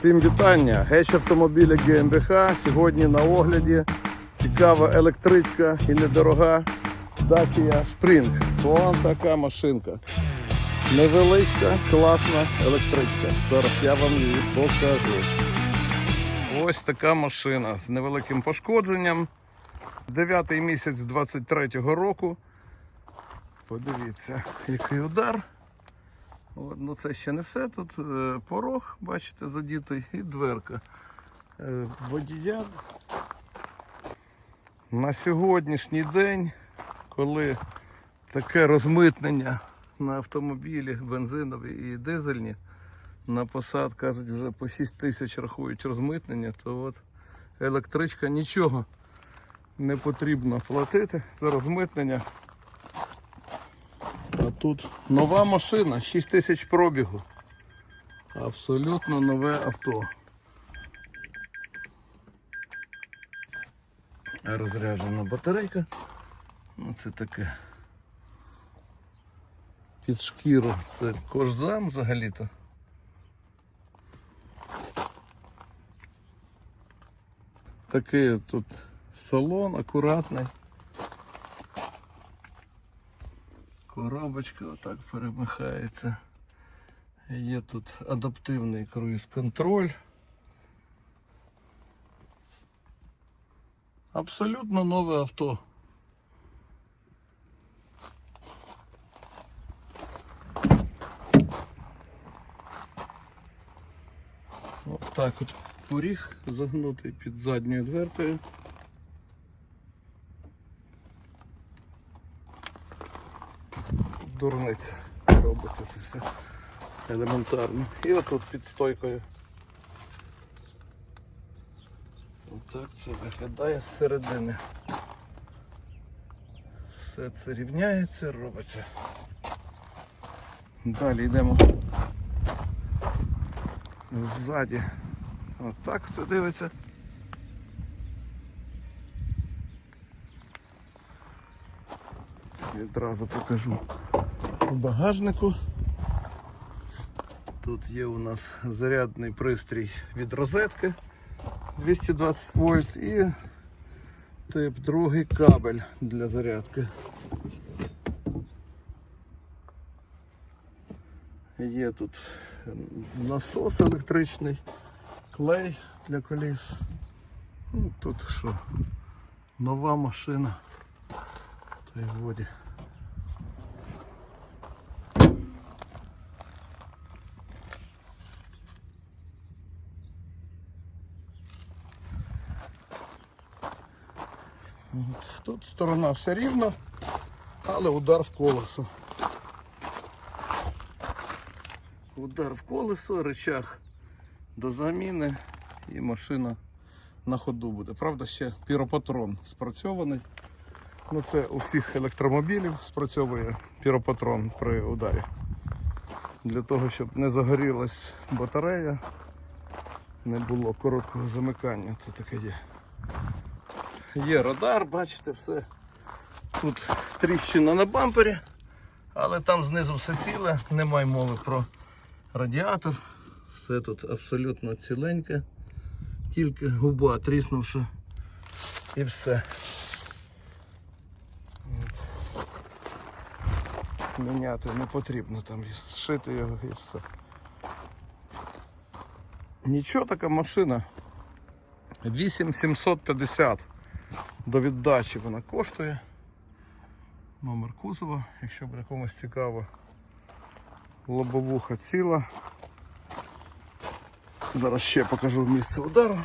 Всім вітання! Геч автомобіля ГМБХ. Сьогодні на огляді цікава електричка і недорога Dacia Spring. Вон така машинка. Невеличка, класна електричка. Зараз я вам її покажу. Ось така машина з невеликим пошкодженням. Дев'ятий місяць 23-го року. Подивіться, який удар. От, ну це ще не все. Тут е, порог, бачите, задітий, і дверка. Е, водія на сьогоднішній день, коли таке розмитнення на автомобілі бензинові і дизельні, на посад, кажуть, вже по 6 тисяч рахують розмитнення, то от електричка нічого не потрібно платити за розмитнення. Тут нова машина, 6 тисяч пробігу. Абсолютно нове авто. Розряджена батарейка. Ну це таке. Під шкіру. Це кожзам взагалі-то. Такий тут салон акуратний. Коробочка отак перемихається. Є тут адаптивний круїз-контроль. Абсолютно нове авто. Ось так от поріг загнутий під задньою дверкою. Дурниця робиться це все елементарно. І отут під стойкою. Отак це виглядає зсередини. Все це рівняється, робиться. Далі йдемо ззаді. Отак все дивиться. Відразу покажу у багажнику. Тут є у нас зарядний пристрій від розетки 220 вольт і тип другий кабель для зарядки. Є тут насос електричний, клей для коліс. Ну, тут що, нова машина. Та й воді. От, Тут сторона вся рівна, але удар в колесо. Удар в колесо, речах до заміни і машина на ходу буде. Правда, ще піропатрон спрацьований. Ну, це у всіх електромобілів спрацьовує піропатрон при ударі. Для того, щоб не загорілась батарея, не було короткого замикання. Це таке є. Є радар, бачите, все. Тут тріщина на бампері, але там знизу все ціле, немає мови про радіатор. Все тут абсолютно ціленьке, тільки губа тріснувши і все. От. Міняти не потрібно там і зшити його і все. Нічого така машина. 8750 до віддачі вона коштує. Номер кузова, якщо буде комусь цікаво. Лобовуха ціла. Зараз ще покажу місце удару.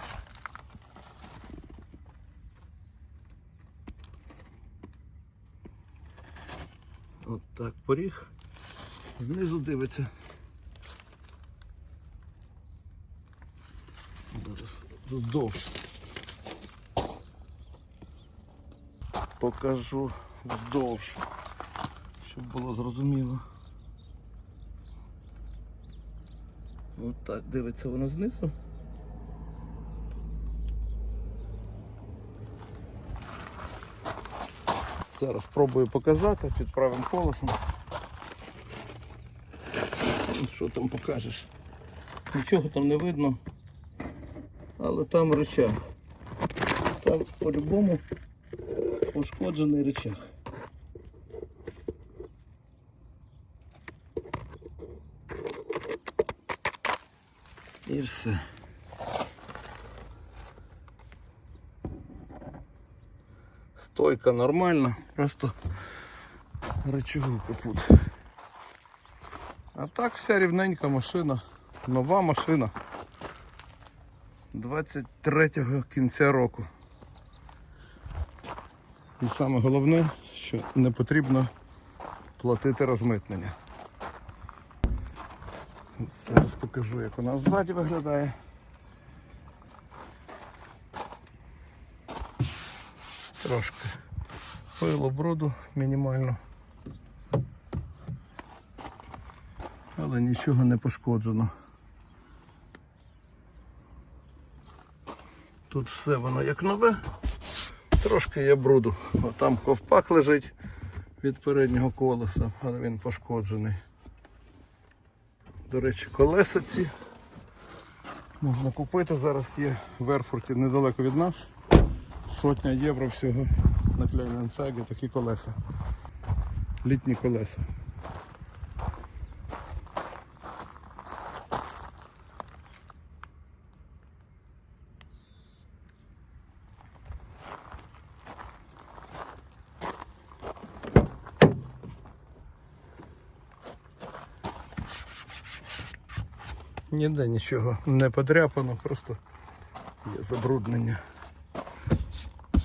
От так поріг. Знизу дивиться. Зараз вздовж. Покажу вздовж, щоб було зрозуміло. От так дивиться воно знизу. Зараз спробую показати під правим колесом. Що там покажеш? Нічого там не видно. Але там рычаг. Там по-любому пошкоджений рычаг. І все. Стойка нормальна, просто рычагу капут. А так вся рівненька машина, нова машина 23-го кінця року. І саме головне, що не потрібно платити розмитнення. Зараз покажу, як вона ззаді виглядає. Трошки пилу бруду мінімально. Але нічого не пошкоджено. Тут все воно як нове. Трошки є бруду. О, там ковпак лежить від переднього колеса, але він пошкоджений. До речі, колеса ці можна купити. Зараз є в Ерфурті недалеко від нас. Сотня євро всього на Кляйненцегі такі колеса. Літні колеса. Ніде нічого не подряпано, просто є забруднення.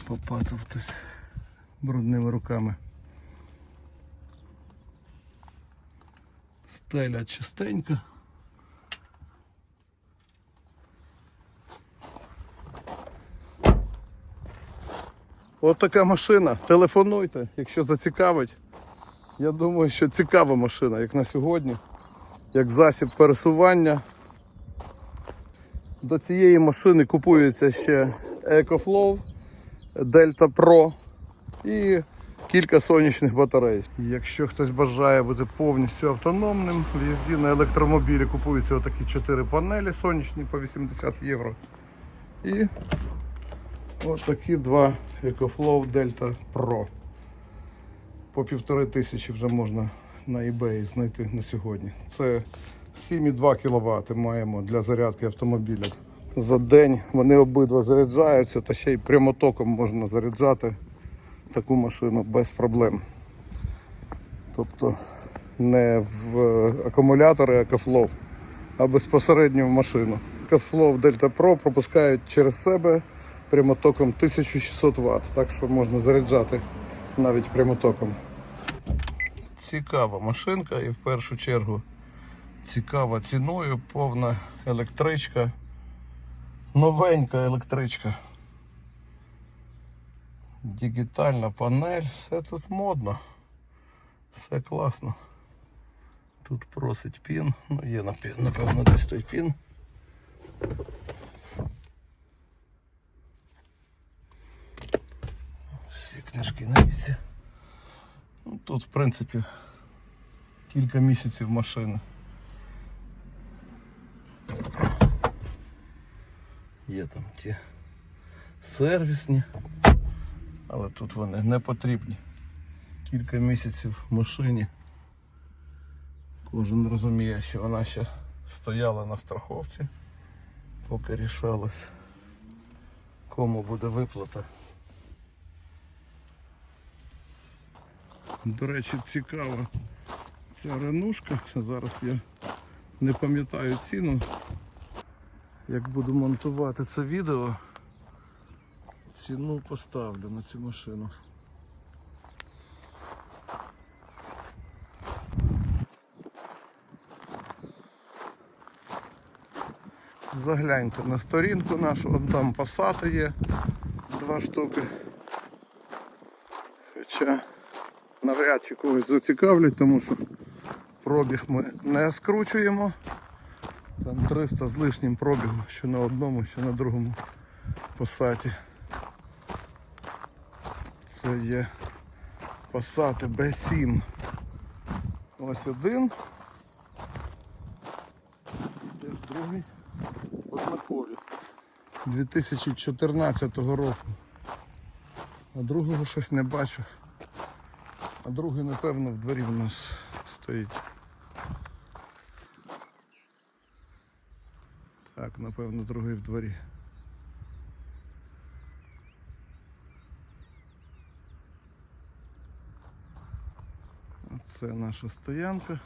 Попатав хтось брудними руками. Стеля чистенька. От така машина. Телефонуйте, якщо зацікавить. Я думаю, що цікава машина, як на сьогодні, як засіб пересування. До цієї машини купується ще EcoFlow Delta Pro і кілька сонячних батарей. Якщо хтось бажає бути повністю автономним, в їзді на електромобілі купуються отакі 4 панелі сонячні по 80 євро. І отакі два EcoFlow Delta Pro. По півтори тисячі вже можна на eBay знайти на сьогодні. Це 7,2 кВт маємо для зарядки автомобіля. За день вони обидва заряджаються та ще й прямотоком можна заряджати таку машину без проблем. Тобто не в акумулятори EcoFlow, а безпосередньо в машину. EcoFlow Delta Pro пропускають через себе прямотоком 1600 Вт, так що можна заряджати навіть прямотоком. Цікава машинка і в першу чергу цікава ціною, повна електричка, новенька електричка. Дігітальна панель, все тут модно, все класно. Тут просить пін, ну є напевно десь той пін. Всі книжки на місці. Ну, Тут, в принципі, кілька місяців машини. Є там ті сервісні, але тут вони не потрібні. Кілька місяців в машині. Кожен розуміє, що вона ще стояла на страховці, поки рішалось, кому буде виплата. До речі, цікава ця ренушка. Зараз я не пам'ятаю ціну. Як буду монтувати це відео, ціну поставлю на цю машину. Загляньте на сторінку нашу, от там пасати є два штуки. Хоча навряд чи когось зацікавлять, тому що пробіг ми не скручуємо. Там 300 з лишнім пробігу, що на одному, що на другому посаті. Це є посати B7. Ось один. Є другий однакові. 2014 року. А другого щось не бачу. А другий, напевно, в дворі в нас стоїть. Так, напевно, другий в дворі. Це наша стоянка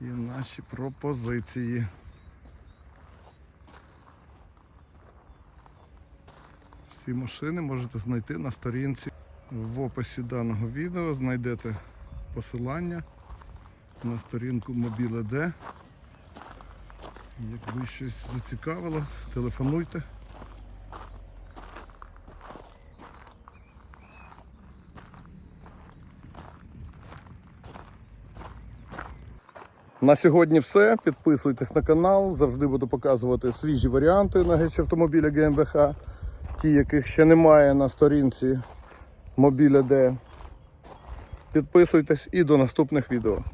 і наші пропозиції. Всі машини можете знайти на сторінці. В описі даного відео знайдете посилання на сторінку Mobile.d. Якби щось зацікавило, телефонуйте. На сьогодні все. Підписуйтесь на канал. Завжди буду показувати свіжі варіанти на геч автомобіля GmbH. Ті, яких ще немає на сторінці мобіля Д. Підписуйтесь і до наступних відео.